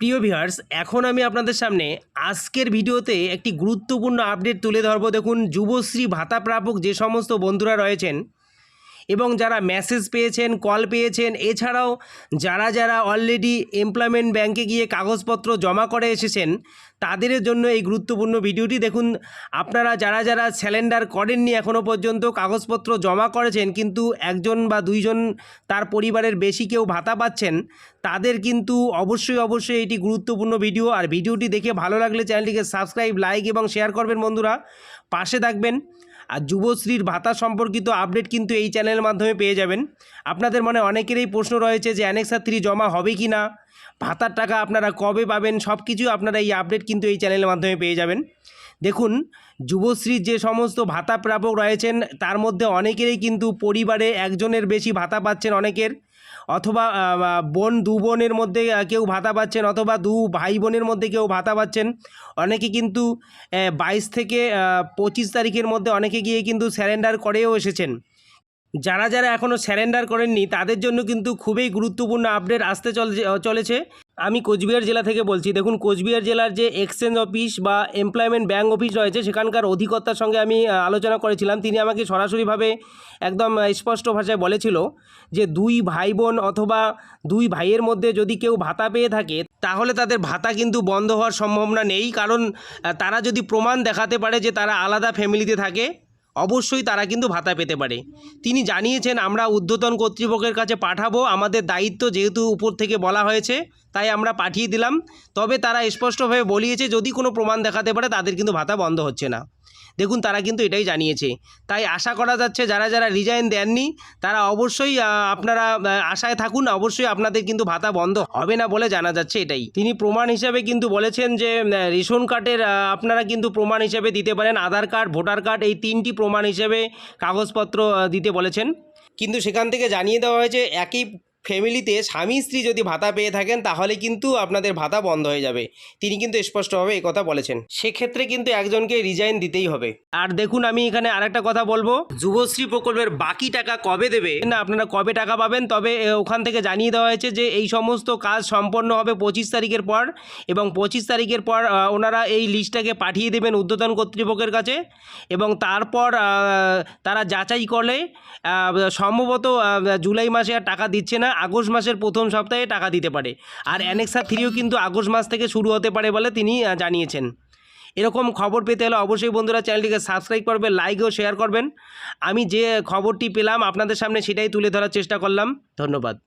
প্রিয় ভিহার্স এখন আমি আপনাদের সামনে আজকের ভিডিওতে একটি গুরুত্বপূর্ণ আপডেট তুলে ধরব। দেখুন, যুবশ্রী ভাতা প্রাপক যে সমস্ত বন্ধুরা রয়েছেন এবং যারা মেসেজ পেয়েছেন কল পেয়েছেন, এছাড়াও যারা যারা অলরেডি এমপ্লয়মেন্ট ব্যাংকে গিয়ে কাগজপত্র জমা করে এসেছেন, তাদের জন্য এই গুরুত্বপূর্ণ ভিডিওটি দেখুন। আপনারা যারা যারা স্যালেন্ডার করেননি এখনও পর্যন্ত, কাগজপত্র জমা করেছেন, কিন্তু একজন বা দুইজন তার পরিবারের বেশি কেউ ভাতা পাচ্ছেন, তাদের কিন্তু অবশ্যই অবশ্যই এটি গুরুত্বপূর্ণ ভিডিও। আর ভিডিওটি দেখে ভালো লাগলে চ্যানেলটিকে সাবস্ক্রাইব লাইক এবং শেয়ার করবেন বন্ধুরা। পাশে থাকবেন। আর যুবশ্রীর ভাতা সম্পর্কিত আপডেট কিন্তু এই চ্যানেলের মাধ্যমে পেয়ে যাবেন। আপনাদের মনে অনেকেরই প্রশ্ন রয়েছে যে অ্যানেক্সার থ্রি জমা হবে কি না? ভাতার টাকা আপনারা কবে পাবেন? সব কিছু আপনারা এই আপডেট কিন্তু এই চ্যানেলের মাধ্যমে পেয়ে যাবেন। দেখুন, যুবশ্রীর যে সমস্ত ভাতা প্রাপক রয়েছেন, তার মধ্যে অনেকেরই কিন্তু পরিবারে একজনের বেশি ভাতা পাচ্ছেন অনেকের। অথবা বোন দু বোনের মধ্যে কেউ ভাতা পাচ্ছেন, অথবা দু ভাই বোনের মধ্যে কেউ ভাতা পাচ্ছেন। অনেকে কিন্তু বাইশ থেকে পঁচিশ তারিখের মধ্যে অনেকে গিয়ে কিন্তু স্যারেন্ডার করেও এসেছেন। যারা যারা এখনও স্যারেন্ডার করেননি, তাদের জন্য কিন্তু খুবই গুরুত্বপূর্ণ আপডেট আসতে চল চলেছে। আমি কোচবিহার জেলা থেকে বলছি। দেখুন, কোচবিহার জেলার যে এক্সচেঞ্জ অফিস বা এমপ্লয়মেন্ট ব্যাঙ্ক অফিস রয়েছে, সেখানকার অধিকর্তার সঙ্গে আমি আলোচনা করেছিলাম। তিনি আমাকে সরাসরিভাবে একদম স্পষ্ট ভাষায় বলেছিল যে, দুই ভাই বোন অথবা দুই ভাইয়ের মধ্যে যদি কেউ ভাতা পেয়ে থাকে, তাহলে তাদের ভাতা কিন্তু বন্ধ হওয়ার সম্ভাবনা নেই। কারণ তারা যদি প্রমাণ দেখাতে পারে যে তারা আলাদা ফ্যামিলিতে থাকে অবশ্যই তারা কিন্তু ভাতা পেতে পারে। তিনি জানিয়েছেন, আমরা ঊর্ধ্বতন কর্তৃপক্ষের কাছে পাঠাবো। আমাদের দায়িত্ব যেহেতু উপর থেকে বলা হয়েছে, তাই আমরা পাঠিয়ে দিলাম। তবে তারা স্পষ্টভাবে বলিয়েছে, যদি কোনো প্রমাণ দেখাতে পারে, তাদের কিন্তু ভাতা বন্ধ হচ্ছে না। দেখুন, তারা কিন্তু এটাই জানিয়েছে। তাই আশা করা যাচ্ছে, যারা যারা রিজাইন দেননি, তারা অবশ্যই আপনারা আশায় থাকুন, অবশ্যই আপনাদের কিন্তু ভাতা বন্ধ হবে না বলে জানা যাচ্ছে এটাই। তিনি প্রমাণ হিসাবে কিন্তু বলেছেন যে রেশন কার্ডের আপনারা কিন্তু প্রমাণ হিসাবে দিতে পারেন, আধার কার্ড, ভোটার কার্ড, এই তিনটি প্রমাণ হিসেবে কাগজপত্র দিতে বলেছেন। কিন্তু সেখান থেকে জানিয়ে দেওয়া হয়েছে, একই ফ্যামিলিতে স্বামী স্ত্রী যদি ভাতা পেয়ে থাকেন, তাহলে কিন্তু আপনাদের ভাতা বন্ধ হয়ে যাবে। তিনি কিন্তু স্পষ্টভাবে এই কথা বলেছেন। সেক্ষেত্রে কিন্তু একজনকে রিজাইন দিতেই হবে। আর দেখুন, আমি এখানে আরেকটা কথা বলব। যুবশ্রী প্রকল্পের বাকি টাকা কবে দেবে? না, আপনারা কবে টাকা পাবেন? তবে ওখান থেকে জানিয়ে দেওয়া হয়েছে যে, এই সমস্ত কাজ সম্পন্ন হবে পঁচিশ তারিখের পর এবং পঁচিশ তারিখের পর ওনারা এই লিস্টটাকে পাঠিয়ে দেবেন ঊর্ধ্বতন কর্তৃপক্ষের কাছে এবং তারপর তারা যাচাই করলে সম্ভবত জুলাই মাসে আর টাকা দিচ্ছে না। আগস্ট মাসের প্রথম সপ্তাহে টাকা দিতে পারে। আর অ্যানেক্সা থ্রিও কিন্তু আগস্ট মাস থেকে শুরু হতে পারে বলে তিনি জানিয়েছেন। এরকম খবর পেতে হলে অবশ্যই বন্ধুরা চ্যানেলটিকে সাবস্ক্রাইব করবেন লাইক ও শেয়ার করবেন। আমি যে খবরটি পেলাম আপনাদের সামনে সেটাই তুলে ধরার চেষ্টা করলাম। ধন্যবাদ।